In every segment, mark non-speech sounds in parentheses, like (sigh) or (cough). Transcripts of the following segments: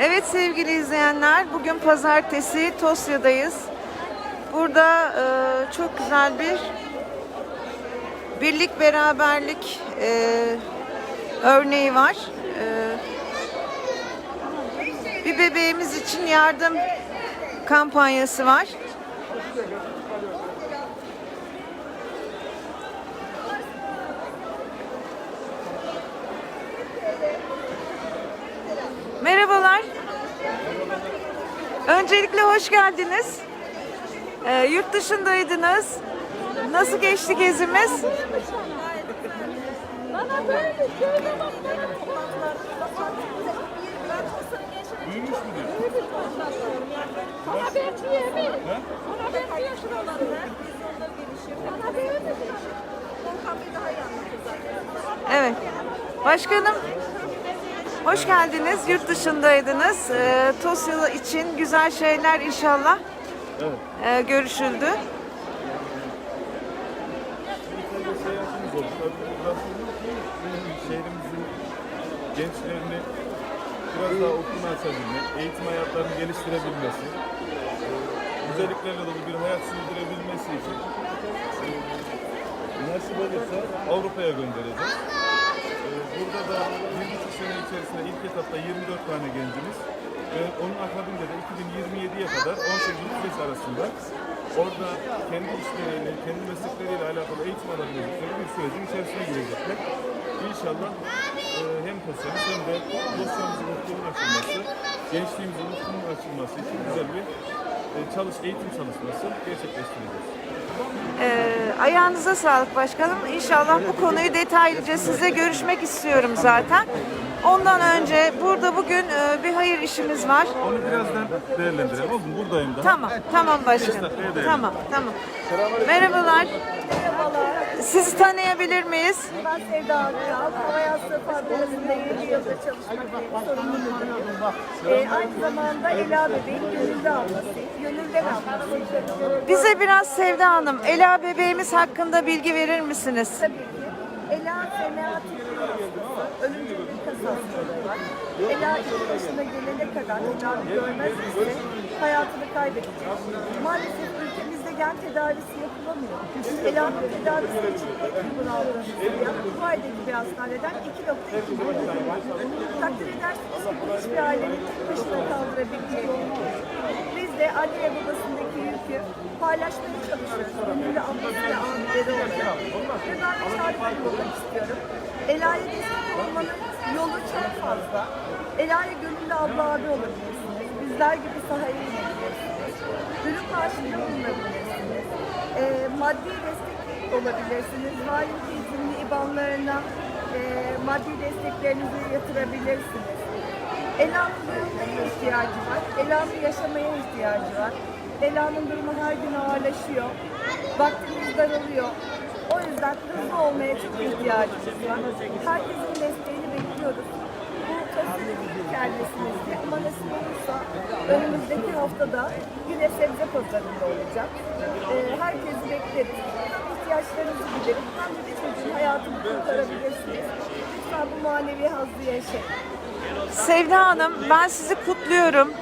Evet sevgili izleyenler, bugün pazartesi Tosya'dayız. Burada e, çok güzel bir birlik beraberlik e, örneği var. E, bir bebeğimiz için yardım kampanyası var. Merhabalar. Öncelikle hoş geldiniz. Ee, yurt dışındaydınız. Nasıl geçti gezimiz? Bana böyle bekliyor. Evet. Başkanım, hoş geldiniz. Yurt dışındaydınız. Ee, Tosya için güzel şeyler inşallah ee, görüşüldü. İtalya seyahatimiz oldu. Tabii burası bizim şehrimizin gençlerini biraz daha okuma açabilmek, eğitim hayatlarını geliştirebilmesi, e, güzelliklerle dolu bir hayat sürdürebilmesi için e, nasip olursa Avrupa'ya göndereceğiz. Burada da bir buçuk sene içerisinde ilk etapta 24 tane gencimiz onun akabinde de 2027'ye kadar 18-35 arasında orada kendi işleriyle, kendi meslekleriyle alakalı eğitim alabilecekleri bir sürecin içerisine girecekler. İnşallah e, hem Tosya'nın hem de Tosya'mızın ufkunun açılması, gençliğimizin ufkunun açılması için güzel bir e, çalış, eğitim çalışması gerçekleştireceğiz. Ee, ayağınıza sağlık başkanım. İnşallah bu konuyu detaylıca size görüşmek istiyorum zaten. Ondan önce burada bugün e, bir hayır işimiz var. Onu birazdan değerlendirelim. Oldu mu? Buradayım daha. Tamam, tamam başkanım. Tamam, tamam. Merhabalar. Sizi tanıyabilir miyiz? Ben Sevda Akçal, Hava Yastığı Fabrikası'nda 7 yıldır çalışmaktayım, sorumlu müdürüm. Ee, aynı zamanda Ela Bebeğin gönülde ablasıyım, gönülden ablasıyım. Bize biraz Sevda Hanım, Ela bebeğimiz hakkında bilgi verir misiniz? Tabii ki. Ela fena tüplü hastası, ölümcül bir kas hastalığı var. Ela ilk başına gelene kadar tedavi görmezse hayatını kaybedecek. Maalesef ülkemizde gen tedavisi yapılamıyor. Ela'nın tedavisi için en uygun aldığımız fiyat Dubai'deki bir hastaneden 2.2 milyon. Takdir edersiniz ki bu hiçbir ailenin tek başına kaldırabileceği. Biz de anne babasındaki yükü paylaşmaya çalışıyoruz. Gönüllü ablası ve olarak. Ve ben de olmak istiyorum. Ela'ya destek olmanın yolu çok fazla. Ela'ya gönüllü abla abi olabilirsiniz. Bizler gibi sahaya inebilirsiniz. Ürün karşılığında bulunabilirsiniz. Ee, maddi destek olabilirsiniz. Valilik eğitimli IBAN'larına e, maddi desteklerinizi yatırabilirsiniz. Ela'nın duyulmaya ihtiyacı var. Ela'nın yaşamaya ihtiyacı var. Ela'nın durumu her gün ağırlaşıyor. Vaktimiz daralıyor. O yüzden hızlı olmaya çok ihtiyacımız var. Herkesin desteğini bekliyoruz. Bu ilk yerlesimizde ama nasip olursa önümüzdeki haftada yine sebze pazarında olacak. Ee, herkesi bekleriz. İhtiyaçlarınızı giderip hem de bir çocuğun hayatını kurtarabilirsiniz. Lütfen bu manevi hazzı yaşayın. Sevda Hanım, ben sizi kutluyorum.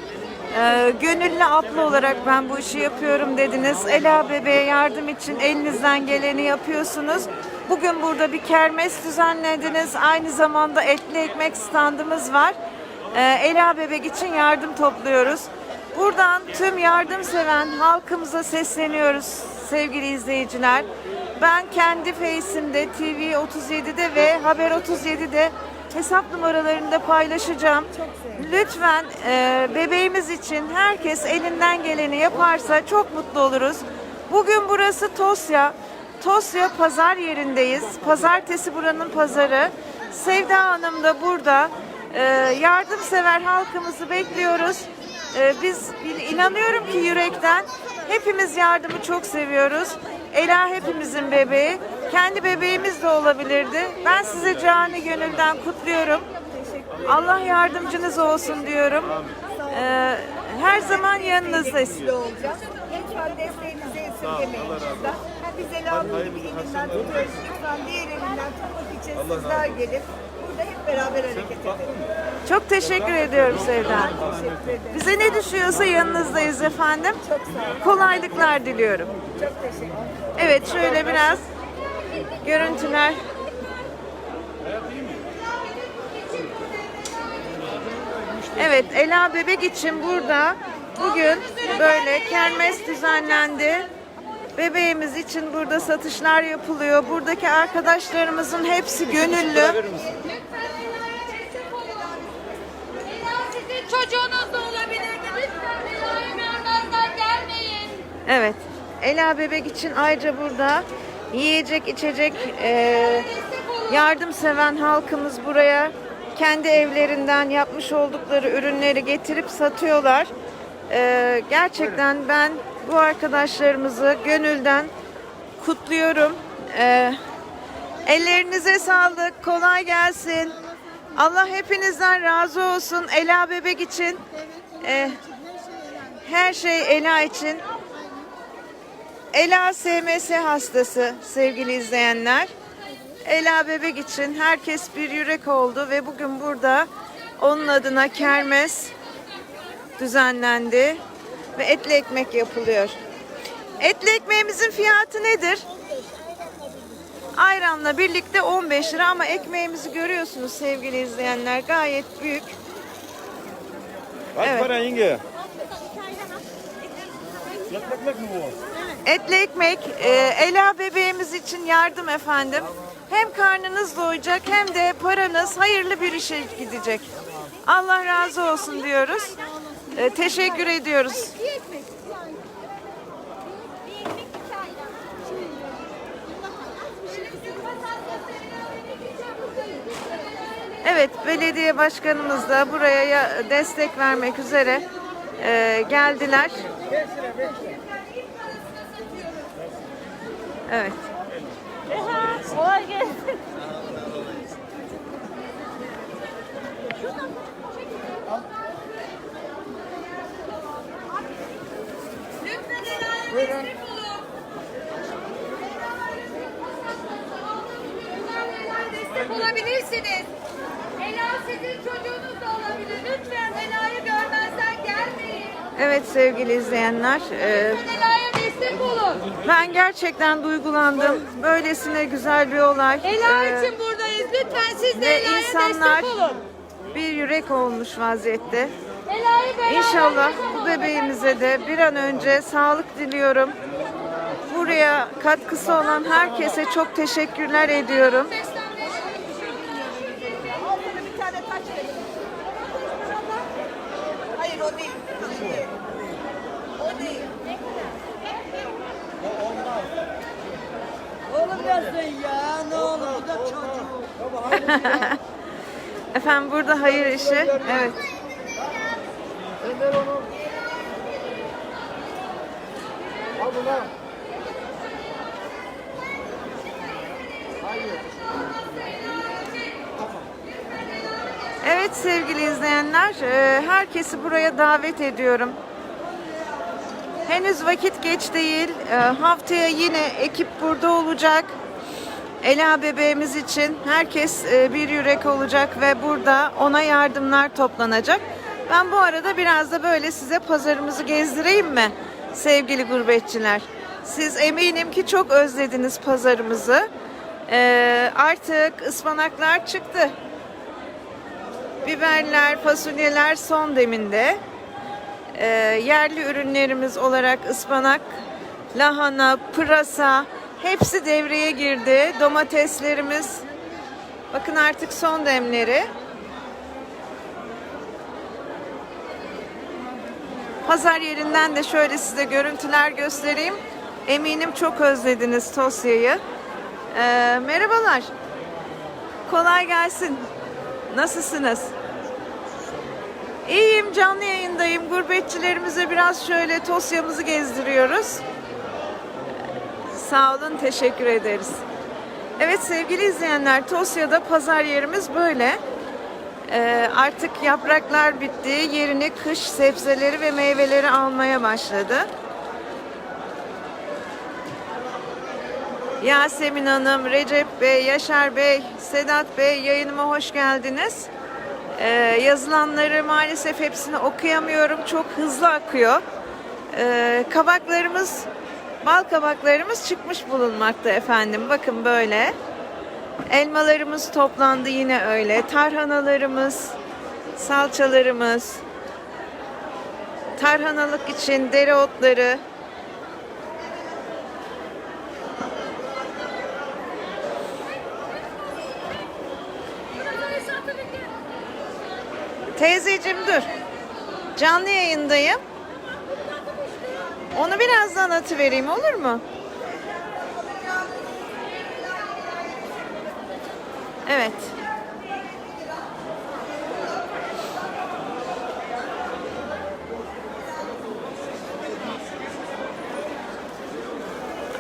Ee, gönüllü abla olarak ben bu işi yapıyorum dediniz. Ela bebeğe yardım için elinizden geleni yapıyorsunuz. Bugün burada bir kermes düzenlediniz. Aynı zamanda etli ekmek standımız var. Ee, Ela bebek için yardım topluyoruz. Buradan tüm yardımseven halkımıza sesleniyoruz sevgili izleyiciler. Ben kendi Face'imde, TV37'de ve Haber 37'de hesap numaralarını da paylaşacağım. Lütfen e, bebeğimiz için herkes elinden geleni yaparsa çok mutlu oluruz. Bugün burası Tosya. Tosya pazar yerindeyiz. Pazartesi buranın pazarı. Sevda Hanım da burada. E, yardımsever halkımızı bekliyoruz. E, biz inanıyorum ki yürekten hepimiz yardımı çok seviyoruz. Ela hepimizin bebeği. Kendi bebeğimiz de olabilirdi. Ben size cani gönülden kutluyorum. Allah yardımcınız olsun diyorum. Ee, her zaman yanınızdayız. Lütfen desteğinizi esirgemeyin bizden. Biz Ela'nın bir elinden tutuyoruz. Lütfen diğer elinden tutmak için sizler gelin. Burada hep beraber hareket edelim. Çok teşekkür ediyorum Sevda Hanım. Teşekkür ederim. Bize ne düşüyorsa yanınızdayız efendim. Çok sağ olun. Kolaylıklar diliyorum. Çok teşekkür ederim. Evet şöyle biraz görüntüler. Evet Ela Bebek için burada bugün böyle kermes düzenlendi. Bebeğimiz için burada satışlar yapılıyor. Buradaki arkadaşlarımızın hepsi gönüllü. Sizin çocuğunuz da olabilir. Lütfen Ela'yı görmezden gelmeyin. Evet. Ela Bebek için ayrıca burada yiyecek, içecek, e, yardımseven halkımız buraya kendi evlerinden yapmış oldukları ürünleri getirip satıyorlar. E, gerçekten ben bu arkadaşlarımızı gönülden kutluyorum. E, ellerinize sağlık, kolay gelsin. Allah hepinizden razı olsun. Ela Bebek için, e, her şey Ela için. Ela SMS hastası sevgili izleyenler. Ela bebek için herkes bir yürek oldu ve bugün burada onun adına kermes düzenlendi ve etli ekmek yapılıyor. Etli ekmeğimizin fiyatı nedir? Ayranla birlikte 15 lira ama ekmeğimizi görüyorsunuz sevgili izleyenler gayet büyük. Kaç Evet. para yenge? Ekmek mi bu? Etli ekmek e, Ela bebeğimiz için yardım efendim. Hem karnınız doyacak hem de paranız hayırlı bir işe gidecek. Allah razı olsun diyoruz. E, teşekkür ediyoruz. Evet belediye başkanımız da buraya ya- destek vermek üzere e, geldiler. Evet. Kolay gelsin. Destek olabilirsiniz. Ela sizin çocuğunuz da olabilir. Lütfen Ela'yı görmezden gelmeyin. Evet sevgili izleyenler. e, Lütfen Ela'ya destek olun. ben gerçekten duygulandım. Böylesine güzel bir olay. Ela E, için buradayız. Lütfen siz de Ela'ya insanlar destek olun. bir yürek olmuş vaziyette. Ela'yı İnşallah bu bebeğimize de bir an önce sağlık diliyorum. Buraya katkısı olan herkese çok teşekkürler ediyorum. Altına bir tane taç verin. Hayır o değil. O değil. Yazın ya ne olur bu da çocuk. (laughs) Efendim burada hayır işi. Evet. Sen ver onu. Al bunu. Evet sevgili izleyenler, e, herkesi buraya davet ediyorum. Henüz vakit geç değil. E, Haftaya yine ekip burada olacak. Ela bebeğimiz için herkes e, bir yürek olacak ve burada ona yardımlar toplanacak. Ben bu arada biraz da böyle size pazarımızı gezdireyim mi sevgili gurbetçiler? Siz eminim ki çok özlediniz pazarımızı. E, artık ıspanaklar çıktı. Biberler, fasulyeler son deminde. Ee, yerli ürünlerimiz olarak ıspanak, lahana, pırasa hepsi devreye girdi. Domateslerimiz bakın artık son demleri. Pazar yerinden de şöyle size görüntüler göstereyim. Eminim çok özlediniz Tosya'yı. Ee, merhabalar. Kolay gelsin. Nasılsınız? İyiyim, canlı yayındayım. Gurbetçilerimize biraz şöyle Tosya'mızı gezdiriyoruz. Sağ olun, teşekkür ederiz. Evet sevgili izleyenler, Tosya'da pazar yerimiz böyle. Ee, artık yapraklar bitti, yerini kış sebzeleri ve meyveleri almaya başladı. Yasemin Hanım, Recep Bey, Yaşar Bey, Sedat Bey yayınıma hoş geldiniz. Ee, yazılanları maalesef hepsini okuyamıyorum. Çok hızlı akıyor. Ee, kabaklarımız, bal kabaklarımız çıkmış bulunmakta efendim. Bakın böyle. Elmalarımız toplandı yine öyle. Tarhanalarımız, salçalarımız, tarhanalık için dereotları, Teyzeciğim dur. Canlı yayındayım. Onu birazdan atıvereyim olur mu? Evet.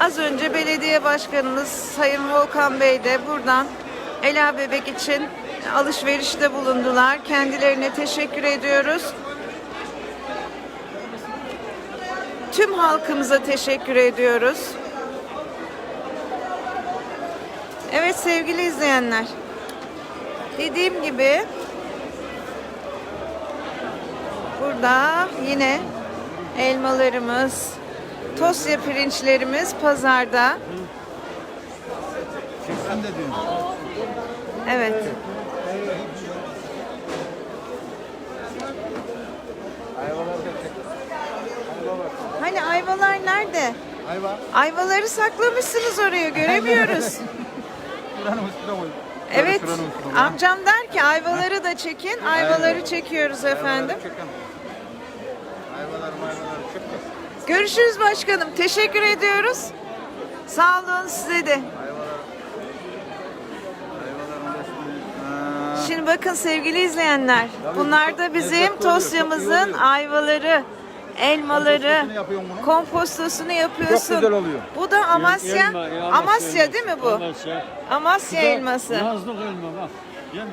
Az önce belediye başkanımız Sayın Volkan Bey de buradan Ela Bebek için alışverişte bulundular. Kendilerine teşekkür ediyoruz. Tüm halkımıza teşekkür ediyoruz. Evet sevgili izleyenler. Dediğim gibi burada yine elmalarımız, tosya pirinçlerimiz pazarda. Evet. Ayvalar nerede? Ayva. Ayvaları saklamışsınız oraya göremiyoruz. (laughs) Evet. Amcam der ki ayvaları da çekin. Ayvaları çekiyoruz efendim. Ayvalar mayvalar çıktı. Görüşürüz başkanım. Teşekkür ediyoruz. Sağ olun size de. Şimdi bakın sevgili izleyenler. Bunlar da bizim Tosya'mızın ayvaları, elmaları, Kompostosunu yapıyorsun bunu. kompostosunu yapıyorsun. Çok güzel oluyor. Bu da Amasya. Elma, Amasya Amasya elması. değil mi bu? Amasya. Amasya elması. Nazlık elma bak.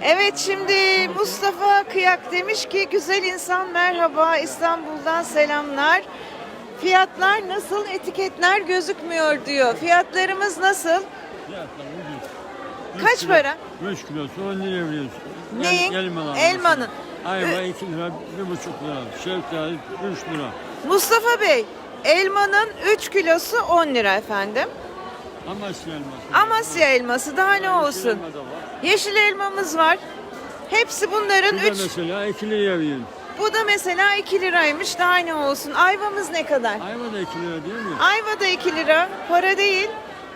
Evet şimdi Mustafa Kıyak demiş ki güzel insan merhaba İstanbul'dan selamlar. Fiyatlar nasıl etiketler gözükmüyor diyor. Fiyatlarımız nasıl? Fiyatlar ucuz. Kaç kilo- para? Üç kilosu 10 liraya veriyorsun. Neyin? El, elmalar. Elmanın. Ayva 2 lira, 1,5 lira. Şeftali 3 lira. Mustafa Bey elmanın 3 kilosu 10 lira efendim. Amasya elması. Amasya elması daha ne olsun? Elma da var. Yeşil elmamız var. Hepsi bunların Bu da 3. mesela 2 liraya veriyorum. Bu da mesela 2 liraymış daha ne olsun? Ayvamız ne kadar? Ayva da 2 lira değil mi? Ayva da 2 lira. Para değil.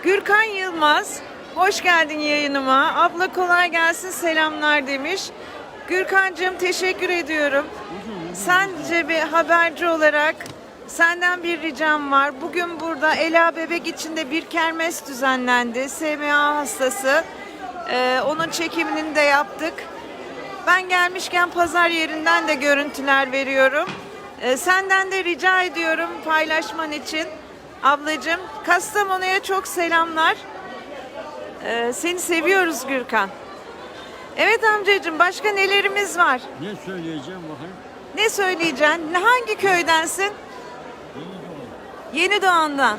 Gürkan Yılmaz. Hoş geldin yayınıma. Abla kolay gelsin selamlar demiş. Gürkancığım teşekkür ediyorum. Sence bir haberci olarak senden bir ricam var. Bugün burada Ela Bebek içinde bir kermes düzenlendi. SMA hastası. Ee, onun çekimini de yaptık. Ben gelmişken pazar yerinden de görüntüler veriyorum. Ee, senden de rica ediyorum paylaşman için. Ablacığım Kastamonu'ya çok selamlar. Ee, seni seviyoruz Gürkan. Evet amcacığım başka nelerimiz var? Ne söyleyeceğim bakayım. Ne söyleyeceksin? Hangi köydensin? Yeni Doğan'dan.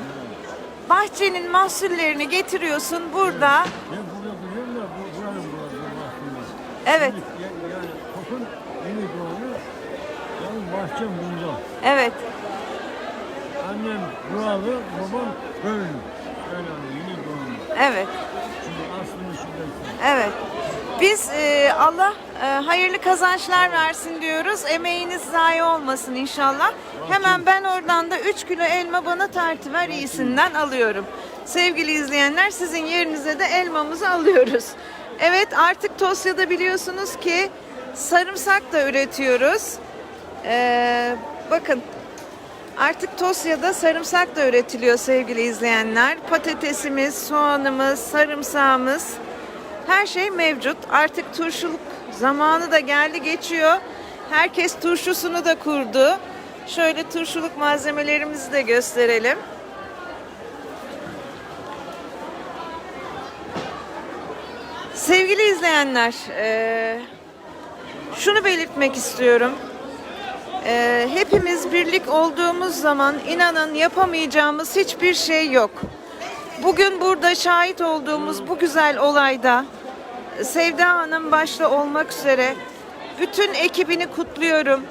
Bahçenin mahsullerini getiriyorsun burada. Ben burada duruyorum da bu, buranın aslında. Evet, Yani, yani kokun yeni doğuyor. Yani bahçem bunda. evet. Annem buralı, babam köylü. Öyle hani yeni doğumlu. Evet. Şimdi aslında şuradaysa. Evet. Biz e, Allah e, hayırlı kazançlar versin diyoruz. Emeğiniz zayi olmasın inşallah. Hemen ben oradan da 3 kilo elma bana tartıver iyisinden alıyorum. Sevgili izleyenler sizin yerinize de elmamızı alıyoruz. Evet artık Tosya'da biliyorsunuz ki sarımsak da üretiyoruz. Ee, bakın Artık Tosya'da sarımsak da üretiliyor sevgili izleyenler. Patatesimiz, soğanımız, sarımsağımız her şey mevcut. Artık turşuluk zamanı da geldi geçiyor. Herkes turşusunu da kurdu. Şöyle turşuluk malzemelerimizi de gösterelim. Sevgili izleyenler, eee, şunu belirtmek istiyorum. Ee, hepimiz birlik olduğumuz zaman inanın yapamayacağımız hiçbir şey yok. Bugün burada şahit olduğumuz bu güzel olayda Sevda Hanım başta olmak üzere bütün ekibini kutluyorum.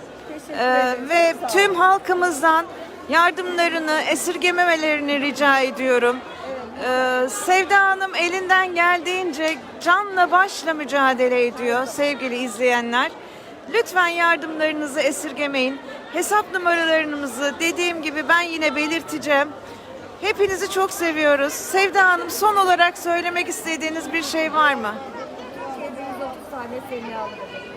Ee, ve tüm halkımızdan yardımlarını esirgememelerini rica ediyorum. Ee, Sevda Hanım elinden geldiğince canla başla mücadele ediyor sevgili izleyenler. Lütfen yardımlarınızı esirgemeyin. Hesap numaralarımızı dediğim gibi ben yine belirteceğim. Hepinizi çok seviyoruz. Sevda Hanım son olarak söylemek istediğiniz bir şey var mı? Türkiye'de 130 tane semyalı bebek.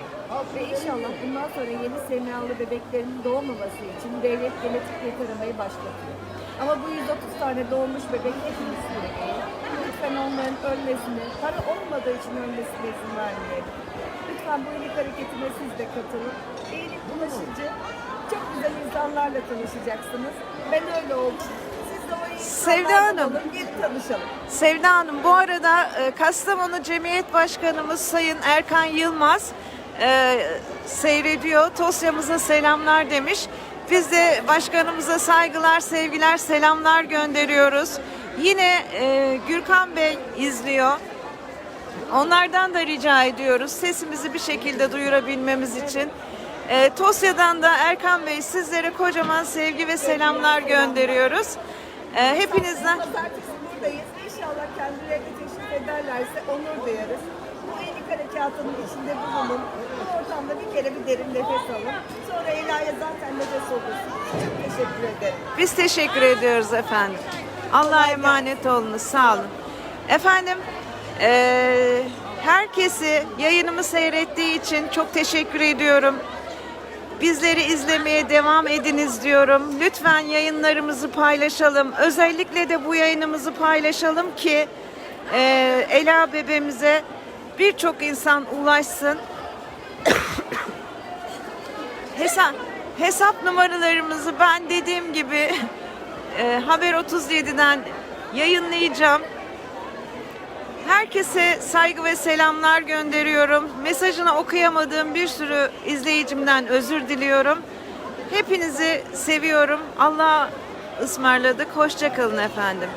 Ve inşallah bundan sonra yeni semyalı bebeklerin doğmaması için devlet genetik taramayı başlatıyor. Ama bu 130 tane doğmuş bebek hepimiz gerekiyor. Lütfen onların ölmesine, para olmadığı için ölmesine izin vermeyelim. Lütfen bu iyilik hareketine siz de katılın. İyilik bulaşıcı, çok güzel insanlarla tanışacaksınız. Ben öyle oldum. Sevda Hanım. tanışalım. Sevda Hanım bu arada e, Kastamonu Cemiyet Başkanımız Sayın Erkan Yılmaz e, seyrediyor. Tosya'mıza selamlar demiş. Biz de başkanımıza saygılar, sevgiler, selamlar gönderiyoruz. Yine e, Gürkan Bey izliyor. Onlardan da rica ediyoruz sesimizi bir şekilde duyurabilmemiz için. E, Tosya'dan da Erkan Bey sizlere kocaman sevgi ve selamlar gönderiyoruz. E, hepinizden Pazartesi buradayız. İnşallah kendilerini teşrif ederlerse onur duyarız. Bu iyilik harekatının içinde bulunun. Bu ortamda bir kere bir derin nefes alın. Sonra Ela'ya zaten nefes olursunuz. Çok teşekkür ederim. Biz teşekkür ediyoruz efendim. Allah'a emanet olunuz. Sağ olun. Efendim eee, herkesi yayınımı seyrettiği için çok teşekkür ediyorum. Bizleri izlemeye devam ediniz diyorum. Lütfen yayınlarımızı paylaşalım. Özellikle de bu yayınımızı paylaşalım ki eee, Ela bebeğimize birçok insan ulaşsın. (coughs) Hesap, hesap numaralarımızı ben dediğim gibi e, Haber 37'den yayınlayacağım. Herkese saygı ve selamlar gönderiyorum. Mesajını okuyamadığım bir sürü izleyicimden özür diliyorum. Hepinizi seviyorum. Allah'a ısmarladık. Hoşçakalın efendim.